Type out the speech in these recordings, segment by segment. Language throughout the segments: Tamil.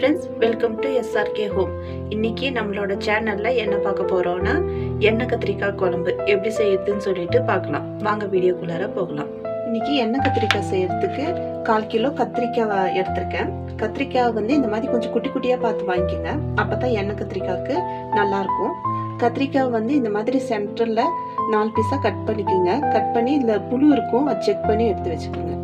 Friends welcome to S R K home இன்னைக்கு நம்மளோட சேனல்ல என்ன பார்க்க போறோம்னா எண்ணெய் கத்திரிக்காய் குழம்பு எப்படி செய்யறதுன்னு சொல்லிட்டு பார்க்கலாம். வாங்க வீடியோக்குள்ளார போகலாம். இன்னைக்கு எண்ணெய் கத்திரிக்காய் செய்யறதுக்கு கால் கிலோ கத்திரிக்காய் எடுத்திருக்கேன். கத்திரிக்காய் வந்து இந்த மாதிரி கொஞ்சம் குட்டி குட்டியா பார்த்து வாங்கிக்கோங்க. அப்பதான் எண்ணெய் கத்திரிக்காய்க்கு நல்லா இருக்கும் கத்திரிக்காய் வந்து இந்த மாதிரி சென்டர்ல நாலு பீஸா கட் பண்ணிக்கோங்க. கட் பண்ணி இந்த புழு இருக்கும் அதை செக் பண்ணி எடுத்து வச்சுக்கோங்க.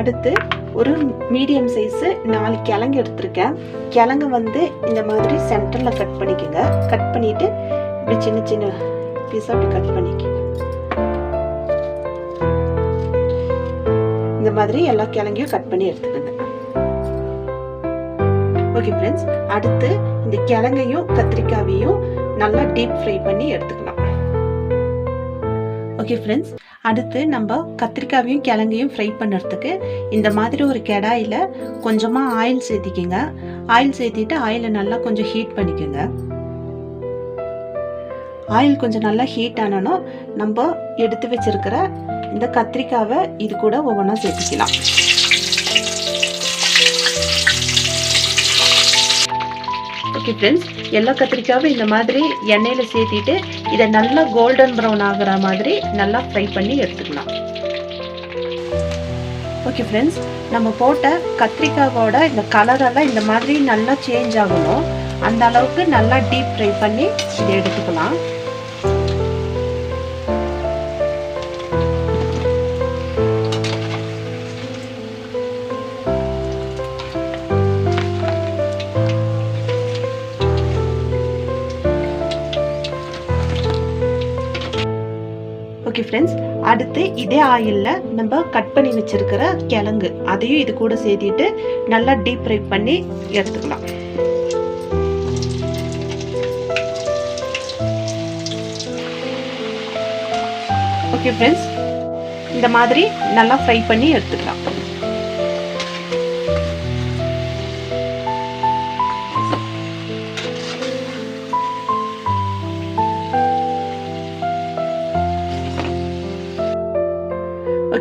அடுத்து ஒரு மீடியம் சைஸ் நாலு கிழங்கு எடுத்திருக்கேன். கிழங்கு வந்து இந்த மாதிரி சென்டரில் கட் பண்ணிக்கோங்க. கட் பண்ணிட்டு இப்படி சின்ன சின்ன பீஸாக அப்படி கட் பண்ணிக்கோங்க. இந்த மாதிரி எல்லா கிழங்கையும் கட் பண்ணி எடுத்துக்கோங்க. ஓகே ஃப்ரெண்ட்ஸ் அடுத்து இந்த கிழங்கையும் கத்திரிக்காவையும் நல்லா டீப் ஃப்ரை பண்ணி எடுத்துக்கலாம். ஓகே ஃப்ரெண்ட்ஸ் அடுத்து நம்ம கத்திரிக்காவையும் கிழங்கையும் ஃப்ரை பண்ணுறதுக்கு இந்த மாதிரி ஒரு கடாயில் கொஞ்சமாக ஆயில் சேர்த்திக்கிங்க. ஆயில் சேர்த்திட்டு ஆயிலை நல்லா கொஞ்சம் ஹீட் பண்ணிக்கோங்க. ஆயில் கொஞ்சம் நல்லா ஹீட் ஆனாலும் நம்ம எடுத்து வச்சிருக்கிற இந்த கத்திரிக்காவை இது கூட ஒவ்வொன்றா சேர்த்திக்கலாம். ஓகே ஃப்ரெண்ட்ஸ் எல்லா கத்திரிக்காவும் இந்த மாதிரி எண்ணெயில் சேர்த்திட்டு இதை நல்லா கோல்டன் ப்ரௌன் ஆகுற மாதிரி நல்லா ஃப்ரை பண்ணி எடுத்துக்கலாம். ஓகே ஃப்ரெண்ட்ஸ் நம்ம போட்ட கத்திரிக்காவோட இந்த கலரெல்லாம் இந்த மாதிரி நல்லா சேஞ்ச் ஆகணும். அந்த அளவுக்கு நல்லா டீப் ஃப்ரை பண்ணி இதை எடுத்துக்கலாம். ஓகே ஃப்ரெண்ட்ஸ் அடுத்து இதே ஆயிலில் நம்ம கட் பண்ணி வச்சுருக்கிற கிழங்கு. அதையும் இது கூட சேர்த்திட்டு நல்லா டீப் ஃப்ரை பண்ணி எடுத்துக்கலாம். ஓகே ஃப்ரெண்ட்ஸ் இந்த மாதிரி நல்லா ஃப்ரை பண்ணி எடுத்துக்கலாம்.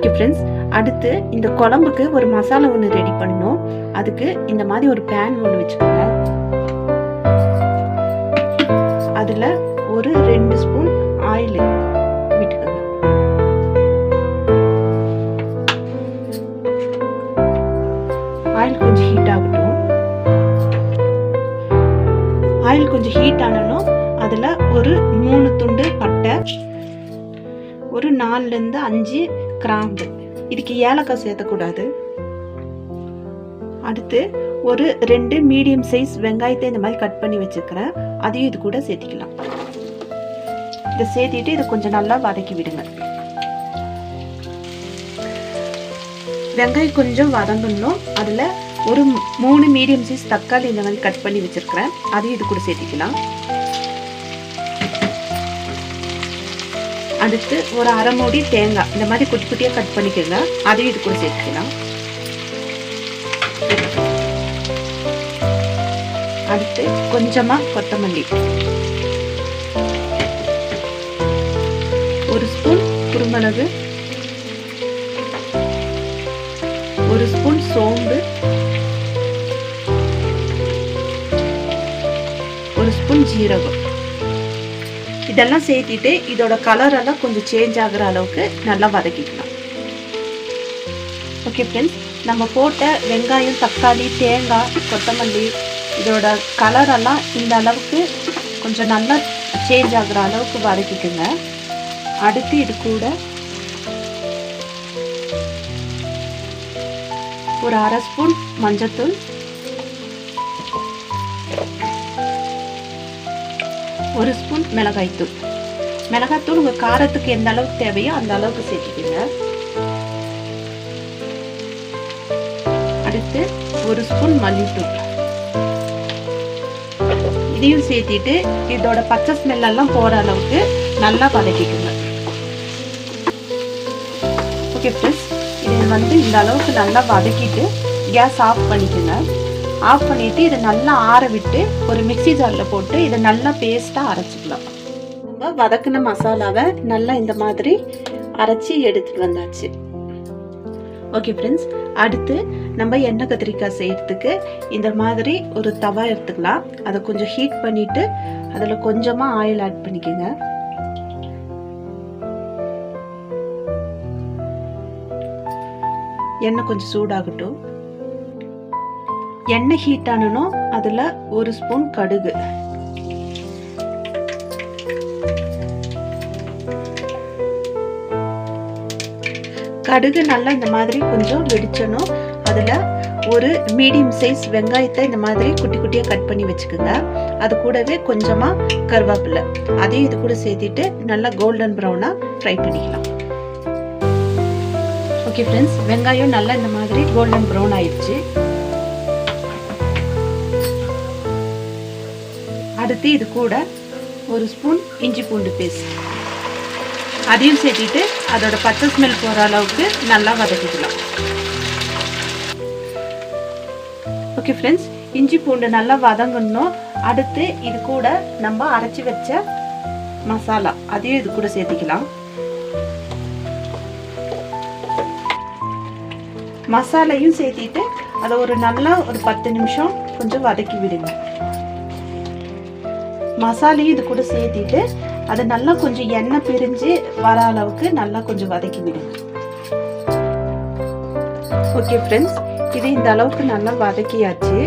ஓகே ஃப்ரெண்ட்ஸ் அடுத்து இந்த குழம்புக்கு ஒரு மசாலா ஒன்று ரெடி பண்ணணும். அதுக்கு இந்த மாதிரி ஒரு பேன் ஒன்று வச்சுக்கோங்க. அதில் ஒரு ரெண்டு ஸ்பூன் ஆயில் விட்டுக்கோங்க. ஆயில் கொஞ்சம் ஹீட் ஆகட்டும். ஆயில் கொஞ்சம் ஹீட் ஆனாலும் அதில் ஒரு மூணு துண்டு பட்டை ஒரு நாலுலேருந்து அஞ்சு கிராம்பு. இதுக்கு ஏலக்காய் சேர்த்தக்கூடாது அடுத்து ஒரு ரெண்டு மீடியம் சைஸ் வெங்காயத்தை இந்த மாதிரி கட் பண்ணி வச்சுக்கிறேன். அதையும் இது கூட சேர்த்திக்கலாம். இதை சேர்த்திட்டு இதை கொஞ்சம் நல்லா வதக்கி விடுங்க. வெங்காயம் கொஞ்சம் வதங்கணும். அதில் ஒரு மூணு மீடியம் சைஸ் தக்காளி இந்த மாதிரி கட் பண்ணி வச்சுருக்கிறேன். அதையும் இது கூட சேர்த்திக்கலாம். அடுத்து ஒரு அரை மூடி தேங்காய். இந்த மாதிரி குட்டி குட்டியாக கட் பண்ணிக்கோங்க. அதையும் இது கூட சேர்த்துக்கலாம். அடுத்து கொஞ்சமாக கொத்தமல்லி. ஒரு ஸ்பூன் குருமிளகு. ஒரு ஸ்பூன் சோம்பு. ஒரு ஸ்பூன் ஜீரகம். இதெல்லாம் சேர்த்திட்டு இதோட கலர் எல்லாம் கொஞ்சம் சேஞ்ச் ஆகிற அளவுக்கு நல்லா வதக்கிக்கலாம். ஓகே ஃப்ரெண்ட்ஸ் நம்ம போட்ட வெங்காயம் தக்காளி தேங்காய் கொத்தமல்லி இதோட கலர் எல்லாம் இந்த அளவுக்கு கொஞ்சம் நல்லா சேஞ்ச் ஆகுற அளவுக்கு வதக்கிக்கோங்க. அடுத்து இது கூட ஒரு அரை ஸ்பூன் மஞ்சத்தூள் ஒரு ஸ்பூன் மிளகாய்த்தூள் மிளகாய்த்தூள் உங்கள் காரத்துக்கு எந்த அளவுக்கு தேவையோ அந்த அளவுக்கு சேர்த்துக்கோங்க. அடுத்து ஒரு ஸ்பூன் மல்லித்தூள். இதையும் சேர்த்திட்டு இதோட பச்சை ஸ்மெல்லாம் போகிற அளவுக்கு நல்லா வதக்கிக்கோங்க. ஓகே ஃப்ரெண்ட்ஸ் இது வந்து இந்த அளவுக்கு நல்லா வதக்கிட்டு கேஸ் ஆஃப் பண்ணிக்கோங்க. ஆஃப் பண்ணிட்டு இதை நல்லா ஆற விட்டு ஒரு மிக்சி ஜாரில் போட்டு இதை நல்லா பேஸ்ட்டாக அரைச்சிக்கலாம். நம்ம வதக்கின மசாலாவை நல்லா இந்த மாதிரி அரைச்சி எடுத்துட்டு வந்தாச்சு. ஓகே ஃப்ரெண்ட்ஸ் அடுத்து நம்ம எண்ணெய் கத்திரிக்காய் செய்கிறதுக்கு இந்த மாதிரி ஒரு தவா எடுத்துக்கலாம். அதை கொஞ்சம் ஹீட் பண்ணிவிட்டு அதில் கொஞ்சமாக ஆயில் ஆட் பண்ணிக்கோங்க. எண்ணெய் கொஞ்சம் சூடாகட்டும். எண்ணெய் ஹீட் ஆனனும் அதில் ஒரு ஸ்பூன் கடுகு. கடுகு நல்லா இந்த மாதிரி கொஞ்சம் வெடிச்சணும். அதில் ஒரு மீடியம் சைஸ் வெங்காயத்தை இந்த மாதிரி குட்டி குட்டியாக கட் பண்ணி வச்சுக்கோங்க. அது கூடவே கொஞ்சமாக கருவேப்பிலை. அதையும் இது கூட சேர்த்திட்டு நல்லா கோல்டன் ப்ரௌனாக ஃப்ரை பண்ணிக்கலாம். ஓகே ஃப்ரெண்ட்ஸ் வெங்காயம் நல்லா இந்த மாதிரி கோல்டன் ப்ரௌன் ஆயிடுச்சு. அடுத்து இது கூட ஒரு ஸ்பூன் இஞ்சி பூண்டு பேஸ்ட். அதையும் சேர்த்திட்டு அதோட பச்சை ஸ்மெல் போகிற அளவுக்கு நல்லா வதக்கிக்கலாம். ஓகே ஃப்ரெண்ட்ஸ் இஞ்சி பூண்டு நல்லா வதங்கணும். அடுத்து இது கூட நம்ம அரைச்சி வச்ச மசாலா அதையும் இது கூட சேர்த்திக்கலாம். மசாலையும் சேர்த்திட்டு அதை ஒரு நல்லா ஒரு பத்து நிமிஷம் கொஞ்சம் வதக்கி விடுங்க. மசாலையும் இது கூட சேர்த்திட்டு அதை நல்லா கொஞ்சம் எண்ணெய் பிரிஞ்சு வர அளவுக்கு நல்லா கொஞ்சம் வதக்கி விடுங்க ஓகே ஃப்ரெண்ட்ஸ் இது இந்த அளவுக்கு நல்லா வதக்கியாச்சு.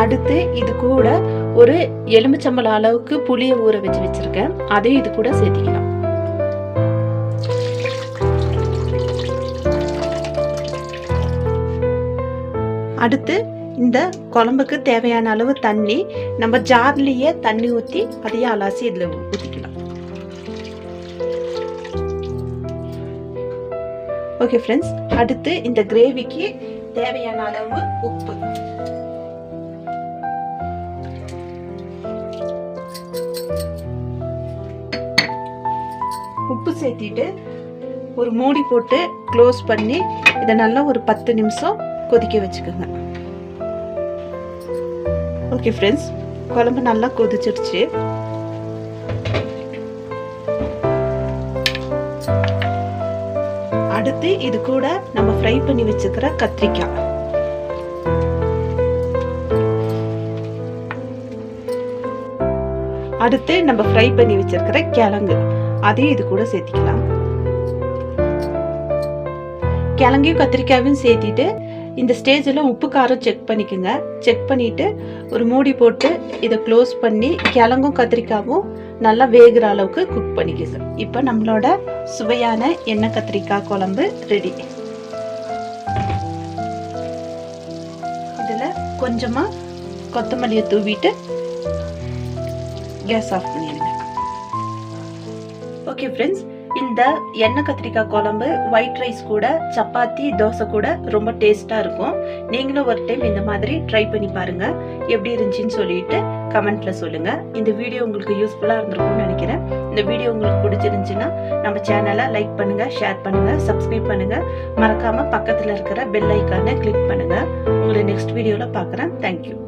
அடுத்து இது கூட ஒரு எலுமிச்சம்பழம் அளவுக்கு புளியை ஊற வச்சு வச்சிருக்கேன். அதையும் இது கூட சேர்த்திக்கலாம். அடுத்து இந்த குழம்புக்கு தேவையான அளவு தண்ணி நம்ம ஜார்லேயே தண்ணி ஊற்றி அதையே அலாசி இதில் ஊற்றிக்கலாம் ஓகே ஃப்ரெண்ட்ஸ் அடுத்து இந்த கிரேவிக்கு தேவையான அளவு உப்பு. உப்பு சேர்த்திட்டு ஒரு மூடி போட்டு க்ளோஸ் பண்ணி இதை நல்லா ஒரு பத்து நிமிஷம் கொதிக்க வச்சுக்கோங்க. ஓகே ஃப்ரெண்ட்ஸ் குழம்பு நல்லா கொதிச்சிருச்சு. அடுத்து இது கூட நம்ம ஃப்ரை பண்ணி வச்சுக்கிற கத்திரிக்காய். அடுத்து நம்ம ஃப்ரை பண்ணி வச்சிருக்கிற கிழங்கு. அதையும் இது கூட சேர்த்திக்கலாம். கிழங்கையும் கத்திரிக்காயும் சேர்த்திட்டு இந்த ஸ்டேஜில் உப்பு காரம் செக் பண்ணிக்கோங்க. செக் பண்ணிவிட்டு ஒரு மூடி போட்டு இதை க்ளோஸ் பண்ணி கிழங்கும் கத்திரிக்காவும் நல்லா வேகிற அளவுக்கு குக் பண்ணிக்க சார் இப்போ நம்மளோட சுவையான எண்ணெய் கத்திரிக்காய் குழம்பு ரெடி இதில் கொஞ்சமாக கொத்தமல்லியை தூவிட்டு கேஸ் ஆஃப் பண்ணிடுங்க. ஓகே ஃப்ரெண்ட்ஸ் இந்த எண்ணெய் கத்திரிக்காய் குழம்பு ஒயிட் ரைஸ் கூட சப்பாத்தி தோசை கூட ரொம்ப டேஸ்ட்டாக இருக்கும். நீங்களும் ஒரு டைம் இந்த மாதிரி ட்ரை பண்ணி பாருங்கள் எப்படி இருந்துச்சுன்னு சொல்லிட்டு கமெண்ட்ல சொல்லுங்க. இந்த வீடியோ உங்களுக்கு யூஸ்ஃபுல்லாக இருந்திருக்கும்னு நினைக்கிறேன். இந்த வீடியோ உங்களுக்கு பிடிச்சிருந்துச்சுன்னா நம்ம சேனலை லைக் பண்ணுங்க ஷேர் பண்ணுங்க சப்ஸ்கிரைப் பண்ணுங்க. மறக்காம பக்கத்தில் இருக்கிற பெல் ஐக்கானை கிளிக் பண்ணுங்க. உங்களை நெக்ஸ்ட் வீடியோவில் பார்க்குறேன். தேங்க்யூ